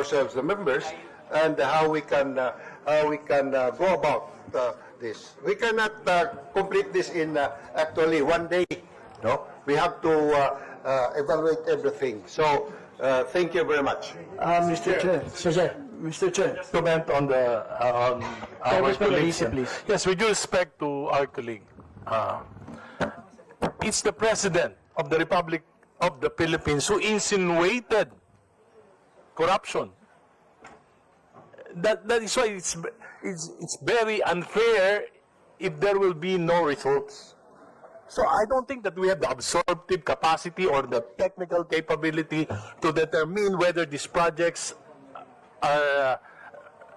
ourselves, the members, and how we can uh, how we can uh, go about uh, this. We cannot uh, complete this in uh, actually one day. No, we have to uh, uh, evaluate everything. So, uh, thank you very much. Uh, Mr. Chair, Mr. Chair, Mr. Chair. comment on the uh, on our Congressman colleague. Please. Yes, with due respect to our colleague, uh, it's the president of the Republic of the Philippines who insinuated corruption. That that is why it's it's it's very unfair if there will be no results. So I don't think that we have the absorptive capacity or the technical capability to determine whether these projects are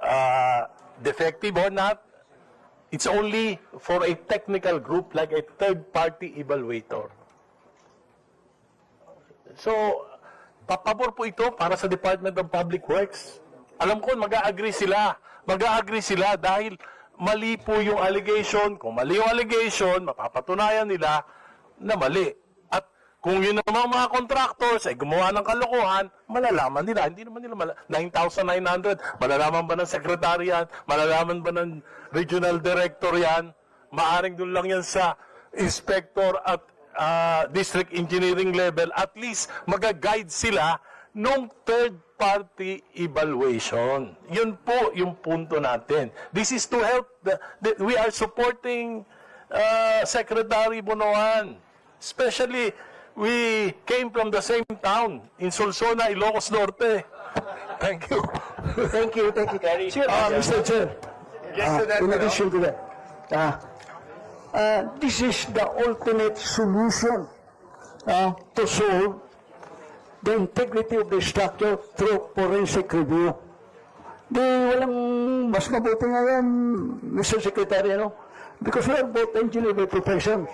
uh, defective or not. It's only for a technical group like a third-party evaluator. So, papabor po ito para sa Department of Public Works. Alam ko, mag-agree sila. Mag-agree sila dahil mali po yung allegation. Kung mali yung allegation, mapapatunayan nila na mali. At kung yun naman mga contractors ay gumawa ng kalokohan, malalaman nila. Hindi naman nila mala- 9,900. Malalaman ba ng secretary yan? Malalaman ba ng regional director yan? Maaring doon lang yan sa inspector at ah, district engineering level. At least mag-guide sila nung third party evaluation. Yun po yung punto natin. This is to help the, the- we are supporting uh, Secretary Bonoan. Especially we came from the same town in Solsona, Ilocos Norte. Thank you. Thank you, thank you. Sir, uh, Mr. Chair. Uh, in addition to that, uh, uh, this is the ultimate solution uh, to solve the integrity of the structure through forensic review. Di walang mas mabuti nga yan, Mr. Secretary, ano? Because we are both engineer by profession.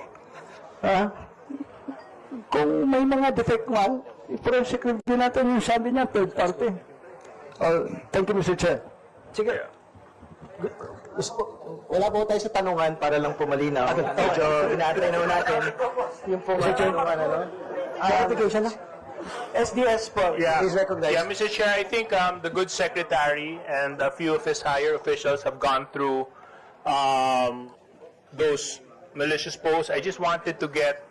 Ah, kung may mga defect man, i-forensic review natin yung sabi niya, third party. Uh, thank you, Mr. Chair. Sige. Gusto, wala po tayo sa tanungan para lang po malinaw. Medyo inaantay naman natin yung po mga tanungan, ano? Clarification na. SDS po, Yeah. please recognize. Yeah, Mr. Chair, I think um, the good secretary and a few of his higher officials have gone through um, those malicious posts. I just wanted to get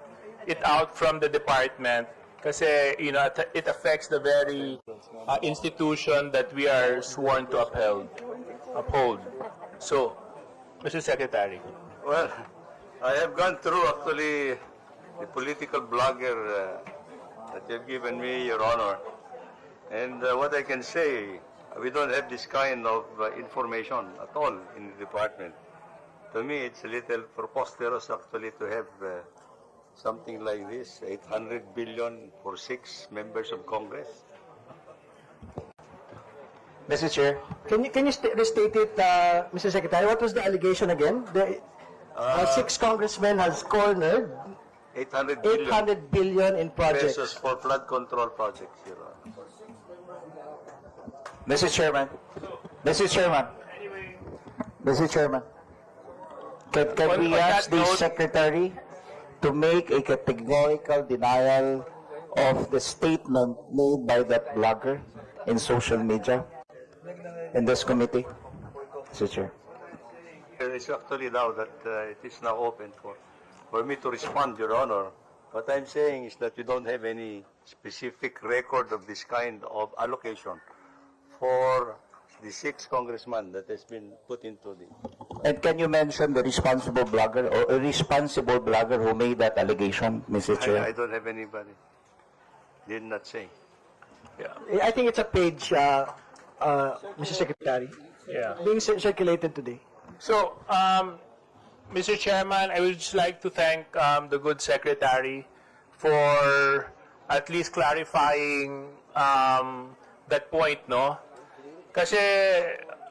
it out from the department kasi, you know, it- it affects the very uh, institution that we are sworn to uphold. uphold. So, Mr. Secretary. Well, I have gone through actually the political blogger uh, that you've given me, Your Honor. And uh, what I can say, we don't have this kind of uh, information at all in the department. To me, it's a little preposterous actually to have uh, something like this, 800 billion for six members of Congress. Mr. Chair, can you, can you sta- restate it, uh, Mr. Secretary? What was the allegation again? The uh, six congressmen has cornered 800 billion 800 billion in projects. pesos for flood control projects, Your Honor. Mr. Chairman, Mr. Chairman, Mr. Chairman, can, can On- we on that ask the note- secretary to make a categorical denial of the statement made by that blogger in social media in this committee? Mr. Chair. It's actually now that uh, it is now open for, for me to respond, Your Honor. What I'm saying is that you don't have any specific record of this kind of allocation for the six congressmen that has been put into the, And can you mention the responsible blogger or a responsible blogger who made that allegation, Mr. I, I Chair? don't have anybody. Did not say. I think it's a page, uh, uh, Mr. Secretary, Yeah. being cir- circulated today. So, um, Mr. Chairman, I would just like to thank um, the good secretary for at least clarifying um, that point, no? Kasi,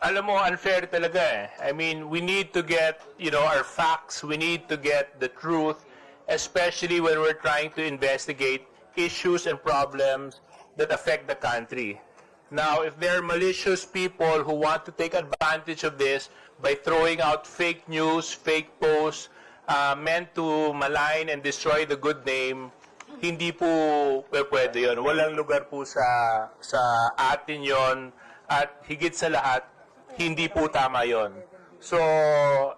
alam mo, unfair talaga eh. I mean, we need to get, you know, our facts. We need to get the truth, especially when we're trying to investigate issues and problems that affect the country. Now, if there are malicious people who want to take advantage of this by throwing out fake news, fake posts, uh, meant to malign and destroy the good name hindi po pwe- pwede yon. Walang lugar po sa sa atin yon at higit sa lahat, hindi po tama yon. So,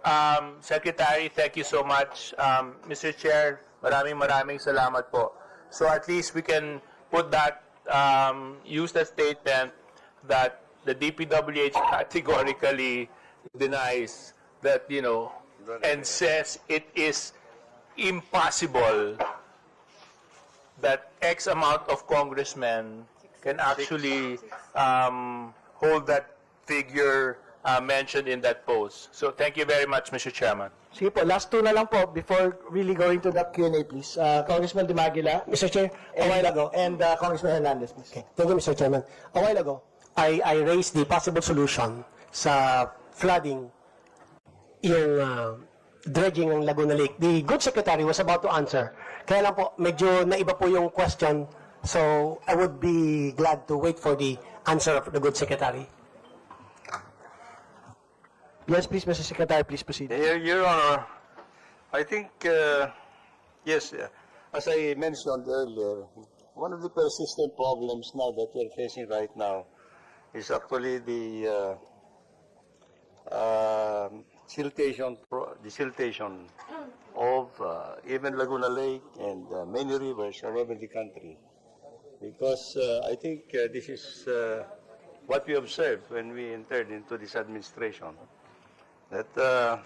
um, Secretary, thank you so much. Um, Mr. Chair, maraming maraming salamat po. So at least we can put that, um, use the statement that the DPWH categorically denies that, you know, and says it is impossible that X amount of congressmen can actually um, hold that figure uh, mentioned in that post. So thank you very much, Mr. Chairman. Sige po, last two na lang po before really going to the Q&A, please. Uh, Congressman Dimagila. Mr. Chair, a while ago, And uh, Congressman Hernandez, please. Okay. Thank you, Mr. Chairman. A while ago, I, I raised the possible solution sa flooding yung uh, dredging ng Laguna Lake. The good secretary was about to answer. Kaya lang po, medyo naiba po yung question. So, I would be glad to wait for the answer of the good secretary. Yes, please, Mr. Secretary, please proceed. Your, Your Honor, I think, uh, yes, uh, as I mentioned earlier, one of the persistent problems now that we're facing right now is actually the uh, um siltation, pro- the siltation of uh, even Laguna Lake and uh, many rivers all over the country. Because uh, I think uh, this is uh, what we observed when we entered into this administration that uh,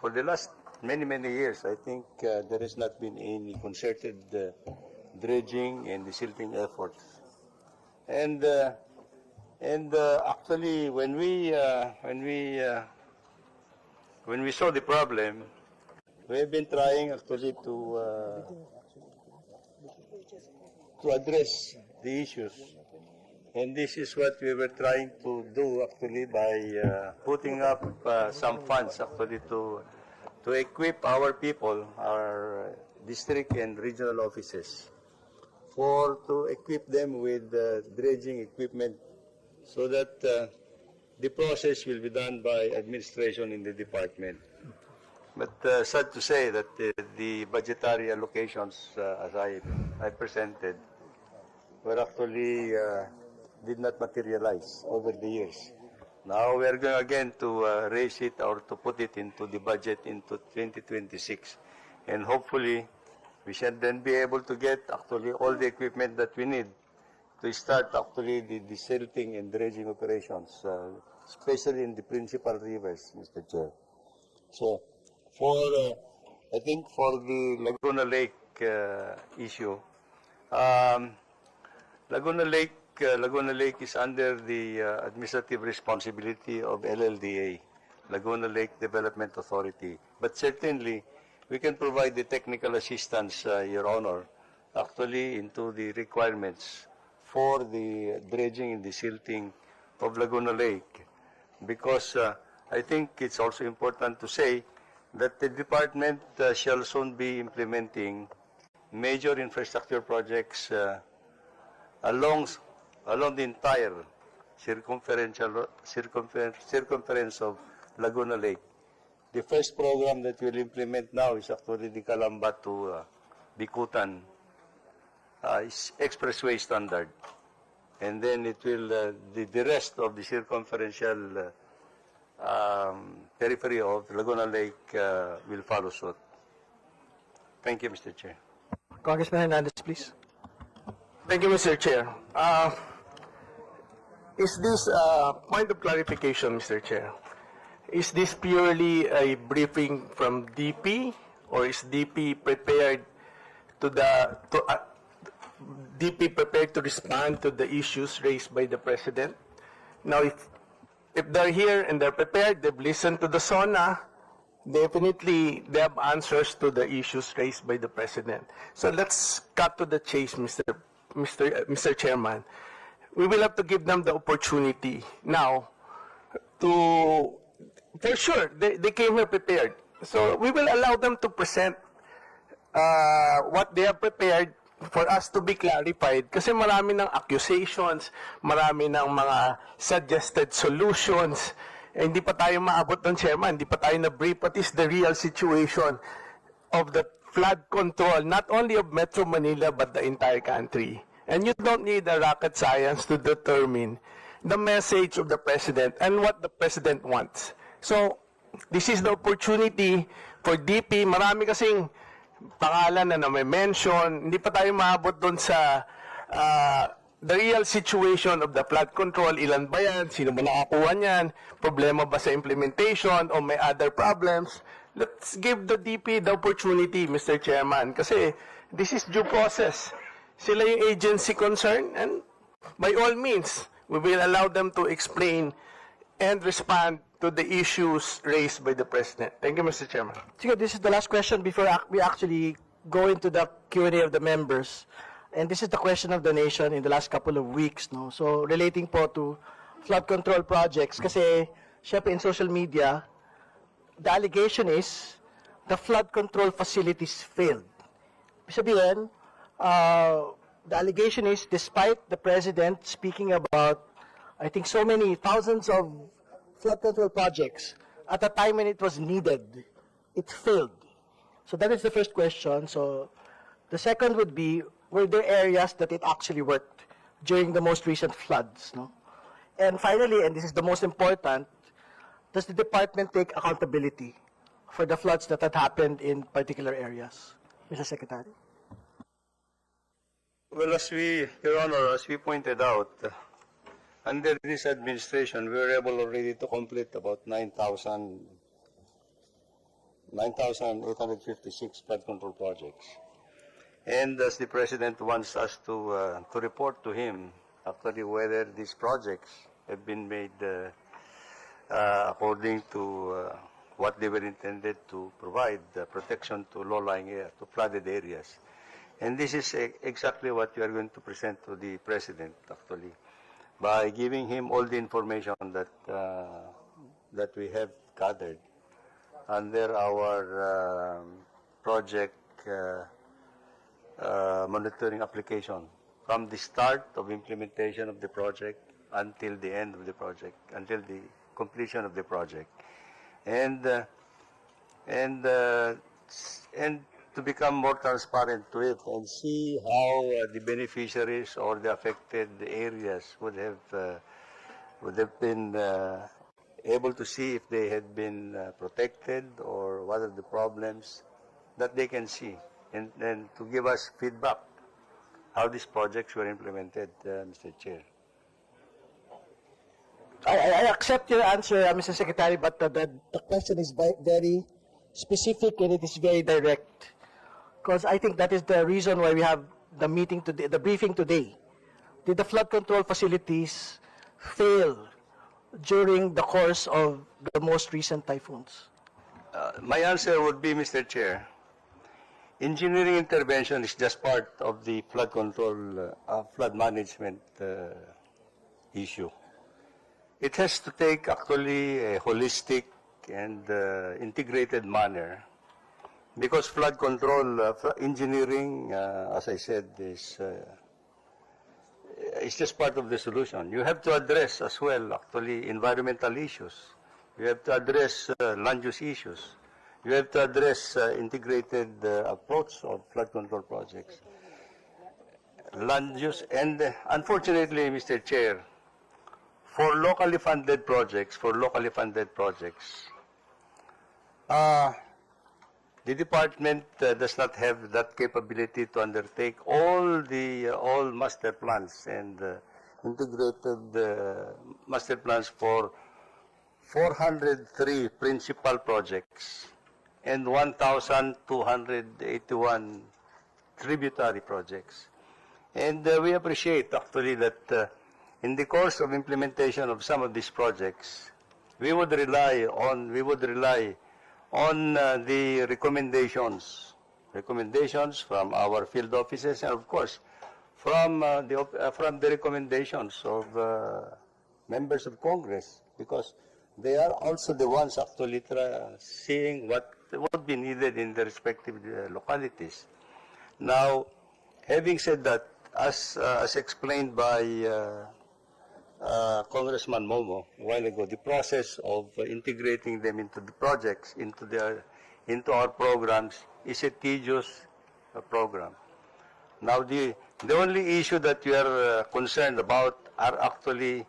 for the last many, many years, I think uh, there has not been any concerted uh, dredging and silting efforts. And uh, and uh, actually, when we uh, when we when we saw the problem, we have been trying actually to to address the issues. And this is what we were trying to do actually by uh, putting up uh, some funds actually to to equip our people, our district and regional offices, for to equip them with uh, dredging equipment, so that uh, the process will be done by administration in the department. But uh, sad to say that uh, the budgetary allocations, uh, as I, I presented, were actually uh, did not materialize over the years. Now we are going again to uh, raise it or to put it into the budget into 2026. And hopefully, we shall then be able to get actually all the equipment that we need to start actually the desilting and dredging operations, uh, especially in the principal rivers, Mr. Chair. So, for, uh, I think for the Laguna Lake uh, issue, um, Laguna Lake, uh, Laguna Lake is under the uh, administrative responsibility of LLDA, Laguna Lake Development Authority. But certainly, we can provide the technical assistance, uh, Your Honor, actually into the requirements for the dredging and the silting of Laguna Lake. Because uh, I think it's also important to say that the department uh, shall soon be implementing major infrastructure projects uh, along along the entire circumferential circumfer- circumference of Laguna Lake. The first program that we'll implement now is actually the Calamba to uh, Bikutan uh, expressway standard. And then it will, uh, the, the rest of the circumferential uh, um, periphery of Laguna Lake uh, will follow suit. Thank you, Mr. Chair. Congressman Hernandez, please. Thank you, Mr. Chair. Uh, is this a point of clarification, Mr. Chair? Is this purely a briefing from DP, or is DP prepared to the to, uh, DP prepared to respond to the issues raised by the president? Now, if if they're here and they're prepared, they've listened to the SONA, definitely they have answers to the issues raised by the president. So let's cut to the chase, Mr. Mr. uh, Mr. Chairman. We will have to give them the opportunity now to, for sure, they, they came here prepared. So we will allow them to present uh, what they have prepared for us to be clarified kasi marami ng accusations, marami ng mga suggested solutions, eh, hindi pa tayo maabot ng chairman, hindi pa tayo na-brief what is the real situation of the flood control, not only of Metro Manila, but the entire country. And you don't need a rocket science to determine the message of the president and what the president wants. So, this is the opportunity for DP. Marami kasing pangalan na na may mention. Hindi pa tayo maabot doon sa ah, the real situation of the flood control. Ilan ba yan? Sino ba nakakuha niyan? Problema ba sa implementation o may other problems? Let's give the DP the opportunity, Mr. Chairman. Kasi this is due process. Sila yung agency concerned and by all means, we will allow them to explain and respond to the issues raised by the President. Thank you, Mr. Chairman. Siguro, this is the last question before we actually go into the Q&A of the members. And this is the question of the nation in the last couple of weeks, no? So, relating po to flood control projects. Kasi, syempre, in social media, the allegation is the flood control facilities failed. Sabihin, uh, the allegation is despite the president speaking about, I think, so many thousands of flood control projects at a time when it was needed, it failed. So that is the first question. So the second would be, were there areas that it actually worked during the most recent floods? No? And finally, and this is the most important, does the department take accountability for the floods that had happened in particular areas? Mr. Secretary. Well, as we, Your Honor, as we pointed out, uh, under this administration, we were able already to complete about 9,000, 9,856 flood control projects. And as the President wants us to, uh, to report to him, actually whether these projects have been made uh, uh, according to uh, what they were intended to provide, protection to low-lying to flooded areas. And this is exactly what we are going to present to the President, actually, by giving him all the information that, uh, that we have gathered under our um, project uh, uh, monitoring application from the start of implementation of the project until the end of the project, until the completion of the project. And, uh, and, uh, and to become more transparent to it and see how uh, the beneficiaries or the affected areas would have, uh, would have been uh, able to see if they had been uh, protected or what are the problems that they can see and, and to give us feedback how these projects were implemented, uh, Mr. Chair. I, I accept your answer, uh, Mr. Secretary, but the, the, the question is very specific and it is very direct. Because I think that is the reason why we have the meeting today, the briefing today. Did the flood control facilities fail during the course of the most recent typhoons? Uh, my answer would be, Mr. Chair, engineering intervention is just part of the flood control, uh, uh, flood management uh, issue. It has to take actually a holistic and uh, integrated manner because flood control, uh, fl- engineering, uh, as I said, is uh, it's just part of the solution. You have to address as well, actually, environmental issues. You have to address uh, land use issues. You have to address uh, integrated uh, approach of flood control projects. Land use, and uh, unfortunately, Mr. Chair, for locally funded projects, for locally funded projects, uh, the department uh, does not have that capability to undertake all the uh, all master plans and uh, integrated uh, master plans for 403 principal projects and 1,281 tributary projects. And uh, we appreciate actually that uh, in the course of implementation of some of these projects, we would rely on we would rely on uh, the recommendations recommendations from our field offices and of course from uh, the uh, from the recommendations of uh, members of Congress because they are also the ones actually seeing what would be needed in the respective uh, localities. Now, having said that, as uh, as explained by uh, Congressman Momo a while ago, the process of integrating them into the projects, into their, into our programs, is a tedious uh, program. Now, the, the only issue that we are uh, concerned about are actually